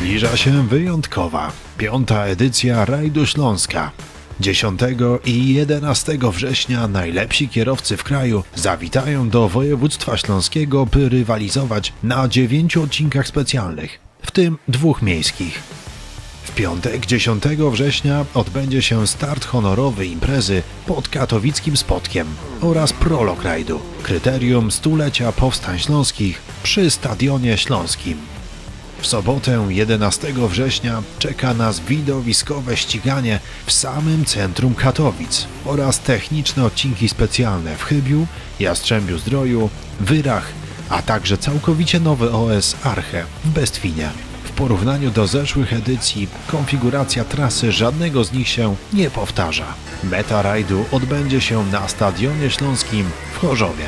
Zbliża się wyjątkowa, piąta edycja Rajdu Śląska. 10 i 11 września najlepsi kierowcy w kraju zawitają do województwa śląskiego, by rywalizować na dziewięciu odcinkach specjalnych, w tym dwóch miejskich. W piątek 10 września odbędzie się start honorowy imprezy pod katowickim Spotkiem oraz prolog rajdu, kryterium stulecia powstań śląskich przy Stadionie Śląskim. W sobotę 11 września czeka nas widowiskowe ściganie w samym centrum Katowic oraz techniczne odcinki specjalne w Chybiu, Jastrzębiu Zdroju, Wyrach, a także całkowicie nowy OS Arche w Bestwinie. W porównaniu do zeszłych edycji konfiguracja trasy żadnego z nich się nie powtarza. Meta rajdu odbędzie się na Stadionie Śląskim w Chorzowie.